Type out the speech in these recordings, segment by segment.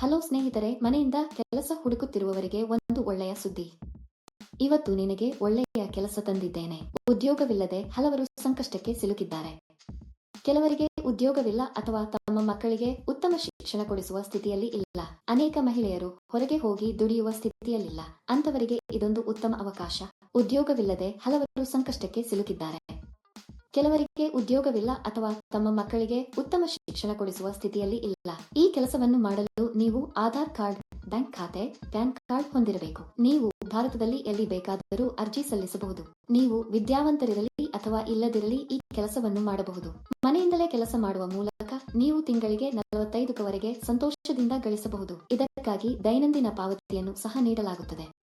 Hello ಸ್ನೇಹಿತರೆ, ಮನೆಯಿಂದ ಕೆಲಸ ಹುಡುಕುತ್ತಿರುವವರಿಗೆ ಒಂದು ಒಳ್ಳೆಯ ಸುದ್ದಿ. ಇವತ್ತು ನಿನಗೆ ಒಳ್ಳೆಯ ಕೆಲಸ ತಂದಿದ್ದೇನೆ. ಉದ್ಯೋಗವಿಲ್ಲದೆ ಹಲವರು ಸಂಕಷ್ಟಕ್ಕೆ ಸಿಲುಕಿದ್ದಾರೆ. ಕೆಲವರಿಗೆ ಉದ್ಯೋಗವಿಲ್ಲ ಅಥವಾ ತಮ್ಮ ಮಕ್ಕಳಿಗೆ ಉತ್ತಮ ಶಿಕ್ಷಣ ಕೊಡಿಸುವ ಸ್ಥಿತಿಯಲ್ಲಿ ಇಲ್ಲ. ಅನೇಕ ಮಹಿಳೆಯರು ಹೊರಗೆ ಹೋಗಿ ದುಡಿಯುವ ಸ್ಥಿತಿಯಲ್ಲಿಲ್ಲ. ಅಂತವರಿಗೆ ಇದೊಂದು ಉತ್ತಮ ಅವಕಾಶ. ಉದ್ಯೋಗವಿಲ್ಲದೆ ಹಲವರು ಸಂಕಷ್ಟಕ್ಕೆ ಸಿಲುಕಿದ್ದಾರೆ. ಕೆಲವರಿಗೆ ಉದ್ಯೋಗವಿಲ್ಲ ಅಥವಾ ತಮ್ಮ ಮಕ್ಕಳಿಗೆ ಉತ್ತಮ ಶಿಕ್ಷಣ ಕೊಡಿಸುವ ಸ್ಥಿತಿಯಲ್ಲಿ ಇಲ್ಲ. ಈ ಕೆಲಸವನ್ನು ಮಾಡಲು ನೀವು ಆಧಾರ್ ಕಾರ್ಡ್, ಬ್ಯಾಂಕ್ ಖಾತೆ, ಪ್ಯಾನ್ ಕಾರ್ಡ್ ಹೊಂದಿರಬೇಕು. ನೀವು ಭಾರತದಲ್ಲಿ ಎಲ್ಲಿ ಬೇಕಾದರೂ ಅರ್ಜಿ ಸಲ್ಲಿಸಬಹುದು. ನೀವು ವಿದ್ಯಾವಂತರಿರಲಿ ಅಥವಾ ಇಲ್ಲದಿರಲಿ ಈ ಕೆಲಸವನ್ನು ಮಾಡಬಹುದು. ಮನೆಯಿಂದಲೇ ಕೆಲಸ ಮಾಡುವ ಮೂಲಕ ನೀವು ತಿಂಗಳಿಗೆ ನಲವತ್ತೈದರವರೆಗೆ ಸಂತೋಷದಿಂದ ಗಳಿಸಬಹುದು. ಇದಕ್ಕಾಗಿ ದೈನಂದಿನ ಪಾವತಿಯನ್ನು ಸಹ ನೀಡಲಾಗುತ್ತದೆ.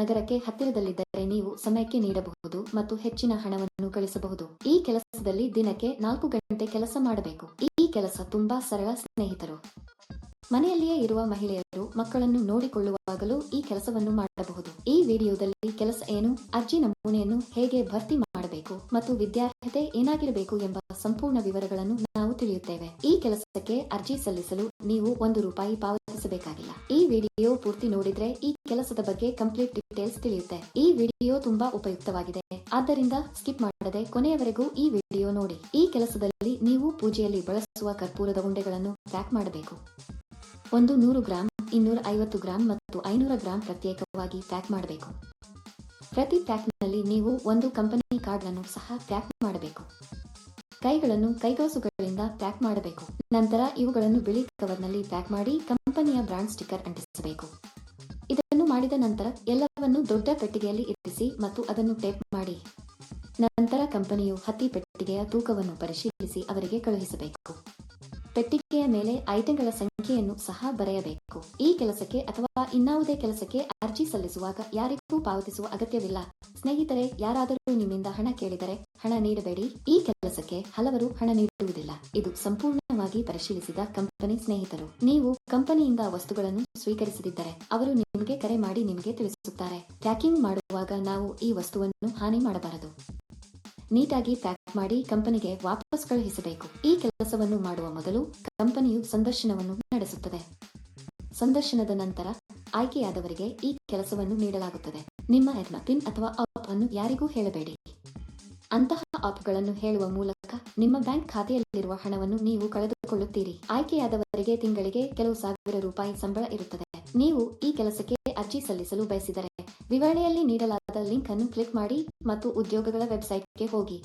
ನಗರಕ್ಕೆ ಹತ್ತಿರದಲ್ಲಿದ್ದರೆ ನೀವು ಸಮಯಕ್ಕೆ ನೀಡಬಹುದು ಮತ್ತು ಹೆಚ್ಚಿನ ಹಣವನ್ನು ಗಳಿಸಬಹುದು ಈ ಕೆಲಸದಲ್ಲಿ ದಿನಕ್ಕೆ ನಾಲ್ಕು ಗಂಟೆ ಕೆಲಸ ಮಾಡಬೇಕು. ಈ ಕೆಲಸ ತುಂಬಾ ಸರಳ ಸ್ನೇಹಿತರು. ಮನೆಯಲ್ಲಿಯೇ ಇರುವ ಮಹಿಳೆಯರು ಮಕ್ಕಳನ್ನು ನೋಡಿಕೊಳ್ಳುವಾಗಲೂ ಈ ಕೆಲಸವನ್ನು ಮಾಡಬಹುದು. ಈ ವಿಡಿಯೋದಲ್ಲಿ ಕೆಲಸ ಏನು, ಅರ್ಜಿ ನಮೂನೆಯನ್ನು ಹೇಗೆ ಭರ್ತಿ ಮಾಡಬೇಕು ಮತ್ತು ವಿದ್ಯಾರ್ಹತೆ ಏನಾಗಿರಬೇಕು ಎಂಬ ಸಂಪೂರ್ಣ ವಿವರಗಳನ್ನು ನಾವು ತಿಳಿಯುತ್ತೇವೆ. ಈ ಕೆಲಸಕ್ಕೆ ಅರ್ಜಿ ಸಲ್ಲಿಸಲು ನೀವು ಒಂದು ರೂಪಾಯಿ ಪಾವತಿಸಬೇಕಾಗಿಲ್ಲ. ಈ ವಿಡಿಯೋ ಪೂರ್ತಿ ನೋಡಿದ್ರೆ ಈ ಕೆಲಸದ ಬಗ್ಗೆ ಕಂಪ್ಲೀಟ್ ಡೀಟೇಲ್ಸ್ ತಿಳಿಯುತ್ತೆ. ಈ ವಿಡಿಯೋ ತುಂಬಾ ಉಪಯುಕ್ತವಾಗಿದೆ. ಆದ್ದರಿಂದ ಸ್ಕಿಪ್ ಮಾಡದೆ ಕೊನೆಯವರೆಗೂ ಈ ವಿಡಿಯೋ ನೋಡಿ. ಈ ಕೆಲಸದಲ್ಲಿ ನೀವು ಪೂಜೆಯಲ್ಲಿ ಬಳಸುವ ಕರ್ಪೂರದ ಉಂಡೆಗಳನ್ನು ಪ್ಯಾಕ್ ಮಾಡಬೇಕು. ಒಂದು ನೂರು ಗ್ರಾಂ, ಇನ್ನೂರ ಐವತ್ತು ಗ್ರಾಂ ಮತ್ತು ಐನೂರ ಗ್ರಾಂ ಪ್ರತ್ಯೇಕವಾಗಿ ಪ್ಯಾಕ್ ಮಾಡಬೇಕು. ಪ್ರತಿ ಪ್ಯಾಕ್ನಲ್ಲಿ ನೀವು ಒಂದು ಕಂಪನಿ ಕಾರ್ಡ್ ಅನ್ನು ಸಹ ಪ್ಯಾಕ್ ಮಾಡಬೇಕು. ಕೈಗಳನ್ನು ಕೈಗಾಸುಗಳಿಂದ ಪ್ಯಾಕ್ ಮಾಡಬೇಕು. ನಂತರ ಇವುಗಳನ್ನು ಬಿಳಿ ಕವರ್ನಲ್ಲಿ ಪ್ಯಾಕ್ ಮಾಡಿ ಕಂಪನಿಯ ಬ್ರಾಂಡ್ ಸ್ಟಿಕ್ಕರ್ ಅಂಟಿಸಬೇಕು. ಇದನ್ನು ಮಾಡಿದ ನಂತರ ಎಲ್ಲವನ್ನು ದೊಡ್ಡ ಪೆಟ್ಟಿಗೆಯಲ್ಲಿ ಇರಿಸಿ ಮತ್ತು ಅದನ್ನು ಟೇಪ್ ಮಾಡಿ. ನಂತರ ಕಂಪನಿಯು ಹತ್ತಿ ಪೆಟ್ಟಿಗೆಯ ತೂಕವನ್ನು ಪರಿಶೀಲಿಸಿ ಅವರಿಗೆ ಕಳುಹಿಸಬೇಕು. ಪೆಟ್ಟಿಗೆಯ ಮೇಲೆ ಐಟಂಗಳ ಸಂಖ್ಯೆಯನ್ನು ಸಹ ಬರೆಯಬೇಕು. ಈ ಕೆಲಸಕ್ಕೆ ಅಥವಾ ಇನ್ನಾವುದೇ ಕೆಲಸಕ್ಕೆ ಅರ್ಜಿ ಸಲ್ಲಿಸುವಾಗ ಯಾರಿಗೂ ಪಾವತಿಸುವ ಅಗತ್ಯವಿಲ್ಲ. ಸ್ನೇಹಿತರೆ, ಯಾರಾದರೂ ನಿಮ್ಮಿಂದ ಹಣ ಕೇಳಿದರೆ ಹಣ ನೀಡಬೇಡಿ. ಈ ಕೆಲಸಕ್ಕೆ ಹಲವರು ಹಣ ನೀಡುವುದಿಲ್ಲ. ಇದು ಸಂಪೂರ್ಣವಾಗಿ ಪರಿಶೀಲಿಸಿದ ಕಂಪನಿ ಸ್ನೇಹಿತರು. ನೀವು ಕಂಪನಿಯಿಂದ ವಸ್ತುಗಳನ್ನು ಸ್ವೀಕರಿಸದಿದ್ದರೆ ಅವರು ನಿಮಗೆ ಕರೆ ಮಾಡಿ ನಿಮಗೆ ತಿಳಿಸುತ್ತಾರೆ. ಪ್ಯಾಕಿಂಗ್ ಮಾಡುವಾಗ ನಾವು ಈ ವಸ್ತುವನ್ನು ಹಾನಿ ಮಾಡಬಾರದು. ನೀಟಾಗಿ ಪ್ಯಾಕ್ ಮಾಡಿ ಕಂಪನಿಗೆ ವಾಪಸ್ ಕಳುಹಿಸಬೇಕು. ಈ ಕೆಲಸವನ್ನು ಮಾಡುವ ಮೊದಲು ಕಂಪನಿಯು ಸಂದರ್ಶನವನ್ನು ನಡೆಸುತ್ತದೆ. ಸಂದರ್ಶನದ ನಂತರ ಆಯ್ಕೆಯಾದವರಿಗೆ ಈ ಕೆಲಸವನ್ನು ನೀಡಲಾಗುತ್ತದೆ. ನಿಮ್ಮ ಎರ್ನ ಪಿನ್ ಅಥವಾ ಆಪ್ ಅನ್ನು ಯಾರಿಗೂ ಹೇಳಬೇಡಿ. ಅಂತಹ ಆಪ್ಗಳನ್ನು ಹೇಳುವ ಮೂಲಕ ನಿಮ್ಮ ಬ್ಯಾಂಕ್ ಖಾತೆಯಲ್ಲಿರುವ ಹಣವನ್ನು ನೀವು ಕಳೆದುಕೊಳ್ಳುತ್ತೀರಿ. ಆಯ್ಕೆಯಾದವರಿಗೆ ತಿಂಗಳಿಗೆ ಕೆಲವು ಸಾವಿರ ರೂಪಾಯಿ ಸಂಬಳ ಇರುತ್ತದೆ. ನೀವು ಈ ಕೆಲಸಕ್ಕೆ ಅರ್ಜಿ ಸಲ್ಲಿಸಲು ಬಯಸಿದರೆ ವಿವರಣೆಯಲ್ಲಿ ನೀಡಲಾದ ಲಿಂಕ್ ಅನ್ನು ಕ್ಲಿಕ್ ಮಾಡಿ ಮತ್ತು ಉದ್ಯೋಗಗಳ ವೆಬ್ಸೈಟ್ಗೆ ಹೋಗಿ.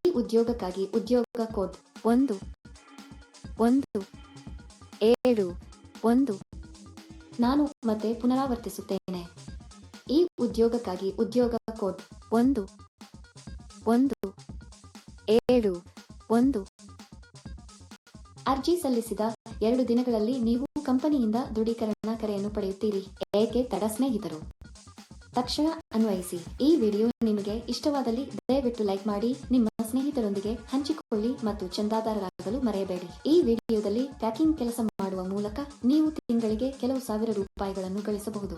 ಉದ್ಯೋಗಕ್ಕಾಗಿ ಉದ್ಯೋಗ ಕೋಡ್ ಒಂದು ಒಂದು, ಏಳು, ಒಂದು ನಾನು ಮತ್ತೆ ಪುನರಾವರ್ತಿಸುತ್ತೇನೆ. ಈ ಉದ್ಯೋಗಕ್ಕಾಗಿ ಉದ್ಯೋಗ ಕೋಡ್ ಒಂದು ಒಂದು, ಏಳು, ಒಂದು. ಅರ್ಜಿ ಸಲ್ಲಿಸಿದ ಎರಡು ದಿನಗಳಲ್ಲಿ ನೀವು ಕಂಪನಿಯಿಂದ ದೃಢೀಕರಣ ಕರೆಯನ್ನು ಪಡೆಯುತ್ತೀರಿ, ಏಕೆ ತಡ ಸ್ನೇಹಿತರು? ತಕ್ಷಣ ಅನ್ವಯಿಸಿ. ಈ ವಿಡಿಯೋ ನಿಮಗೆ ಇಷ್ಟವಾದಲ್ಲಿ ದಯವಿಟ್ಟು ಲೈಕ್ ಮಾಡಿ, ನಿಮ್ಮ ಸ್ನೇಹಿತರೊಂದಿಗೆ ಹಂಚಿಕೊಳ್ಳಿ ಮತ್ತು ಚಂದಾದಾರರಾಗಲು ಮರೆಯಬೇಡಿ. ಈ ವಿಡಿಯೋದಲ್ಲಿ ಪ್ಯಾಕಿಂಗ್ ಕೆಲಸ ಮಾಡುವ ಮೂಲಕ ನೀವು ತಿಂಗಳಿಗೆ ಕೆಲವು ಸಾವಿರ ರೂಪಾಯಿಗಳನ್ನು ಗಳಿಸಬಹುದು.